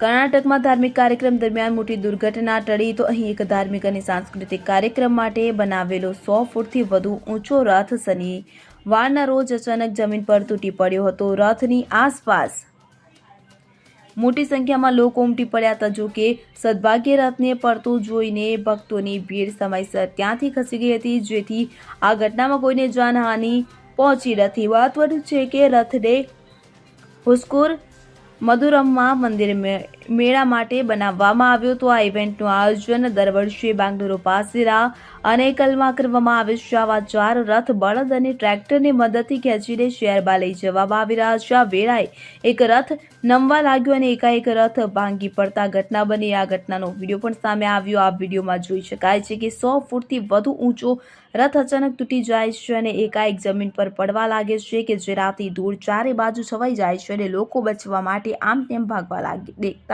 કર્ણાટકમાં ધાર્મિક કાર્યક્રમ દરમિયાન મોટી દુર્ઘટના ટળી તો અહીં એક ધાર્મિક અને સાંસ્કૃતિક કાર્યક્રમ માટે બનાવેલો સો ફૂટથી વધુ ઊંચો રથ શનિવારના રોજ અચાનક જમીન પર તૂટી પડ્યો હતો. રથની આસપાસ મોટી સંખ્યામાં લોકો ઉમટી પડ્યા હતા. જો કે સદભાગ્ય રથને પડતું જોઈને ભક્તોની ભીડ સમયસર ત્યાંથી ખસી ગઈ હતી, જેથી આ ઘટનામાં કોઈને જાનહાનિ પહોંચી નથી. મહત્વનું છે કે રથડે હુસ્કુર મધુરમમાં મંદિર મેળા માટે બનાવવામાં આવ્યો તો આ ઇવેન્ટનું આયોજન દર વર્ષે બેંગલુરુ અને કલમાં કરવામાં આવે છે. આવા ચાર રથ બળદ અને ટ્રેક્ટરની મદદથી ખેંચીને શહેરમાં લઈ જવામાં આવી રહ્યા છે. આ વેળાએ એક રથ નમવા લાગ્યો અને એકાએક રથ ભાંગી પડતા ઘટના બની. આ ઘટનાનો વીડિયો પણ સામે આવ્યો. આ વિડીયોમાં જોઈ શકાય છે કે સો ફૂટથી વધુ ઊંચો રથ અચાનક તૂટી જાય છે અને એકાએક જમીન પર પડવા લાગે છે કે જેનાથી ધૂળ ચારે બાજુ છવાઈ જાય છે અને લોકો બચવા માટે આમ તેમ ભાગવા લાગે દેખતા